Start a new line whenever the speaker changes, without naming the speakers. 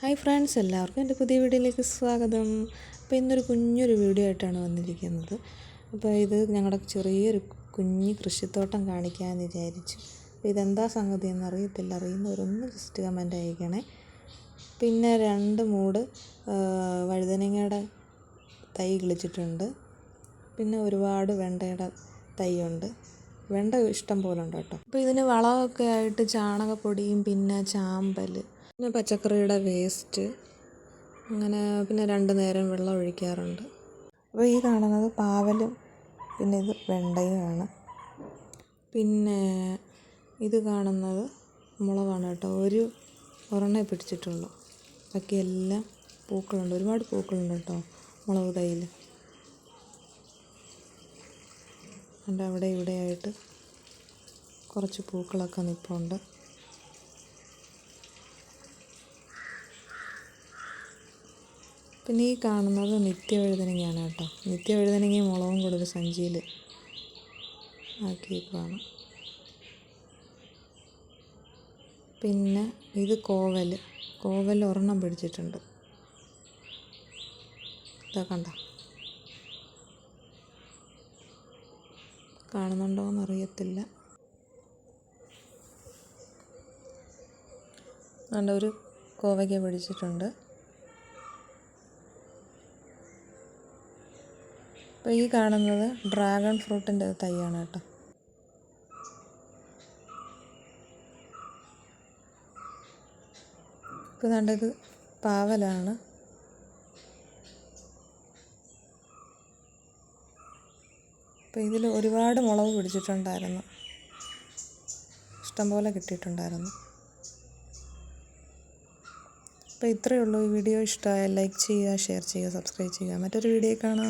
Hi friends എല്ലാവർക്കും എന്റെ പുതിയ വീഡിയോയിലേക്ക് സ്വാഗതം. അപ്പോൾ ഇന്നൊരു കുഞ്ഞൊരു വീഡിയോ ആയിട്ടാണ് വന്നിരിക്കുന്നത്. അപ്പോൾ ഇത് ഞങ്ങളുടെ ചെറിയൊരു കുഞ്ഞ് കൃഷിത്തോട്ടം കാണിക്കാമെന്ന് വിചാരിച്ചു. അപ്പോൾ ഇതെന്താ സംഗതി എന്ന് അറിയത്തില്ല അറിയുന്നവരൊന്ന് ജസ്റ്റ് കമന്റ് അയക്കണേ. പിന്നെ രണ്ട് മൂട് വഴുതനങ്ങയുടെ തൈ കിളിച്ചിട്ടുണ്ട്. പിന്നെ ഒരുപാട് വെണ്ടയുടെ തൈയുണ്ട്. വെണ്ട ഇഷ്ടം പോലെ ഉണ്ട് കേട്ടോ. അപ്പോൾ ഇതിന് വളമൊക്കെ ആയിട്ട് ചാണകപ്പൊടിയും പിന്നെ ചാമ്പൽ പിന്നെ പച്ചക്കറിയുടെ വേസ്റ്റ് അങ്ങനെ പിന്നെ രണ്ട് നേരം വെള്ളം ഒഴിക്കാറുണ്ട്. അപ്പോൾ ഈ കാണുന്നത് പാവലും പിന്നെ ഇത് വെണ്ടയുമാണ്. പിന്നെ ഇത് കാണുന്നത് മുളകാണ് കേട്ടോ. ഒരു ഒരെണ്ണേ പിടിച്ചിട്ടുള്ളൂ. ബാക്കിയെല്ലാം പൂക്കളുണ്ട്. ഒരുപാട് പൂക്കളുണ്ട് കേട്ടോ മുളക് തൈയിൽ. എന്റെ അവിടെ ഇവിടെയായിട്ട് കുറച്ച് പൂക്കളൊക്കെ നിൽപ്പുണ്ട് പിന്നെ ഈ കാണുന്നത് നിത്യവഴുതനങ്ങയാണ് കേട്ടോ. നിത്യവഴുതനങ്ങയും മുളകും കൂടെ ഒരു സഞ്ചിയിൽ ആക്കിയേക്കുവാണ്. പിന്നെ ഇത് കോവൽ. കോവൽ ഒരെണ്ണം പിടിച്ചിട്ടുണ്ട്. ഇതാ കണ്ട? കാണുന്നുണ്ടോ എന്നറിയത്തില്ല. കണ്ട ഒരു കോവയ്ക്ക പിടിച്ചിട്ടുണ്ട്. അപ്പോൾ ഈ കാണുന്നത് ഡ്രാഗൺ ഫ്രൂട്ടിന്റെ തൈയാണ് കേട്ടോ. ഇപ്പോൾ കണ്ടത് പാവലാണ്. അപ്പോൾ ഇതിൽ ഒരുപാട് മുളക് പിടിച്ചിട്ടുണ്ടായിരുന്നു. ഇഷ്ടംപോലെ കിട്ടിയിട്ടുണ്ടായിരുന്നു. അപ്പോൾ ഇത്രയേ ഉള്ളൂ ഈ വീഡിയോ. ഇഷ്ടമായാൽ ലൈക്ക് ചെയ്യുക ഷെയർ ചെയ്യുക സബ്സ്ക്രൈബ് ചെയ്യുക. മറ്റൊരു വീഡിയോ കാണാം.